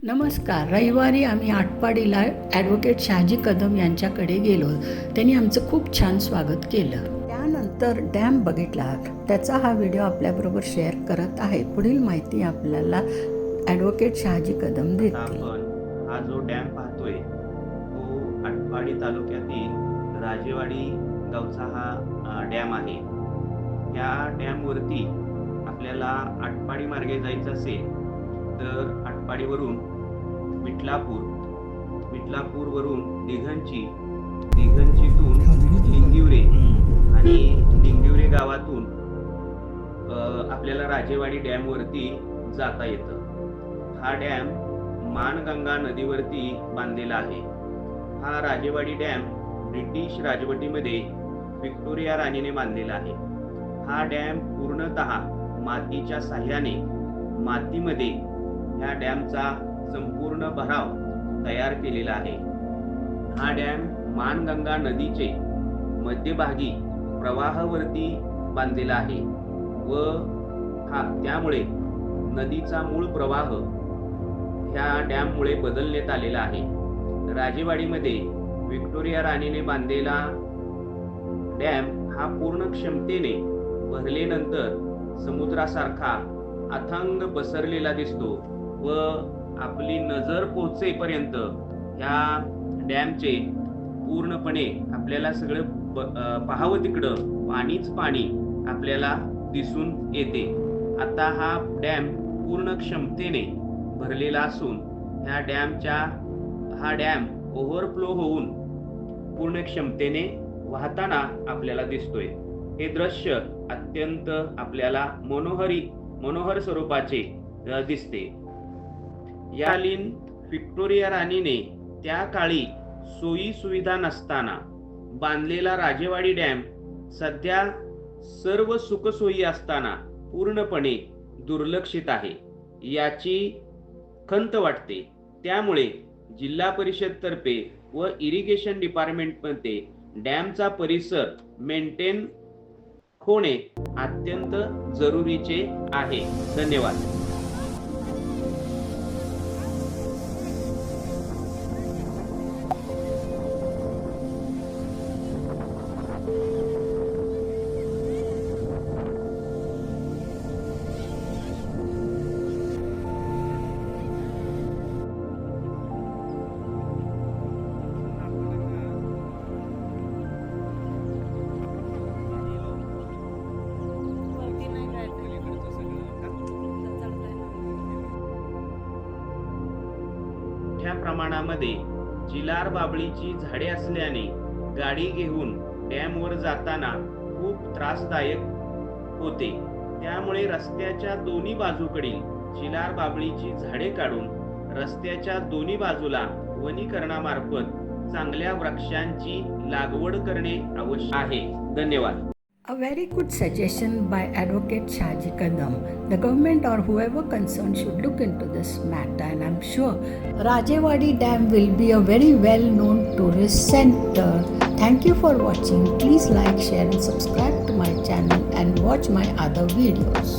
नमस्कार. रविवारी आम्ही आटपाडीला ॲडव्होकेट शहाजी कदम यांच्याकडे गेलो. त्यांनी आमचं खूप छान स्वागत केलं. त्यानंतर डॅम बघितला. त्याचा हा व्हिडिओ आपल्याबरोबर शेअर करत आहे. पुढील माहिती आपल्याला ॲडव्होकेट शहाजी कदम आता देतील आपण हा जो डॅम पाहतोय तो आटपाडी तालुक्यातील राजेवाडी गावचा हा डॅम आहे. या डॅमवरती आपल्याला आटपाडी मार्गे जायचं असेल तर आटपाडीवरून विठलापूर विठलापूरवरून दिघंची दिघंचीतून लिंगिवरे आणि लिंगिवरे गावातून आपल्याला राजेवाडी डॅमवरती जाता येतं. हा डॅम माणगंगा नदीवरती बांधलेला आहे. हा राजेवाडी डॅम ब्रिटिश राजवटीमध्ये व्हिक्टोरिया राणीने बांधलेला आहे. हा डॅम पूर्णतः मातीच्या साह्याने मातीमध्ये ह्या डॅमचा संपूर्ण भराव तयार केलेला आहे. हा डॅम माणगंगा नदीचे मध्यभागी प्रवाहावरती बांधलेला आहे व हा त्यामुळे नदीचा मूळ प्रवाह ह्या डॅममुळे बदलण्यात आलेला आहे. राजेवाडीमध्ये व्हिक्टोरिया राणीने बांधलेला डॅम हा पूर्ण क्षमतेने भरलेनंतर समुद्रासारखा अथांग पसरलेला दिसतो. व आपली नजर पोहोचेपर्यंत ह्या डॅमचे पूर्णपणे आपल्याला सगळं ब- पाहावं तिकडं. पाणीच पाणी आपल्याला दिसून येते. आता हा डॅम पूर्ण क्षमतेने भरलेला असून ह्या डॅमच्या हा डॅम ओव्हरफ्लो होऊन पूर्ण क्षमतेने वाहताना आपल्याला दिसतोय. हे दृश्य अत्यंत आपल्याला मनोहरी मनोहर स्वरूपाचे दिसते. या यालीन व्हिक्टोरिया राणीने त्या काळी सोयी सुविधा नसताना बांधलेला राजेवाडी डॅम सध्या सर्व सुखसोयी असताना पूर्णपणे दुर्लक्षित आहे. याची खंत वाटते. त्यामुळे जिल्हा परिषदतर्फे व इरिगेशन डिपार्टमेंटमध्ये डॅमचा परिसर मेंटेन होणे अत्यंत जरुरीचे आहे. धन्यवाद. मोठ्या प्रमाणामध्ये जिलार बाबळीची झाडे असल्याने गाडी घेऊन डॅमवर जाताना खूप त्रासदायक होते. त्यामुळे रस्त्याच्या दोन्ही बाजूकडील जिलार बाबळीची झाडे काढून रस्त्याच्या दोन्ही बाजूला वनीकरणामार्फत चांगल्या वृक्षांची लागवड करणे आवश्यक आहे. धन्यवाद. A very good suggestion by Advocate Shaji Kadam. The government or whoever concerned should look into this matter, and I'm sure Rajewadi Dam will be a very well known tourist center. Thank you for watching. Please like, share, and subscribe to my channel and watch my other videos.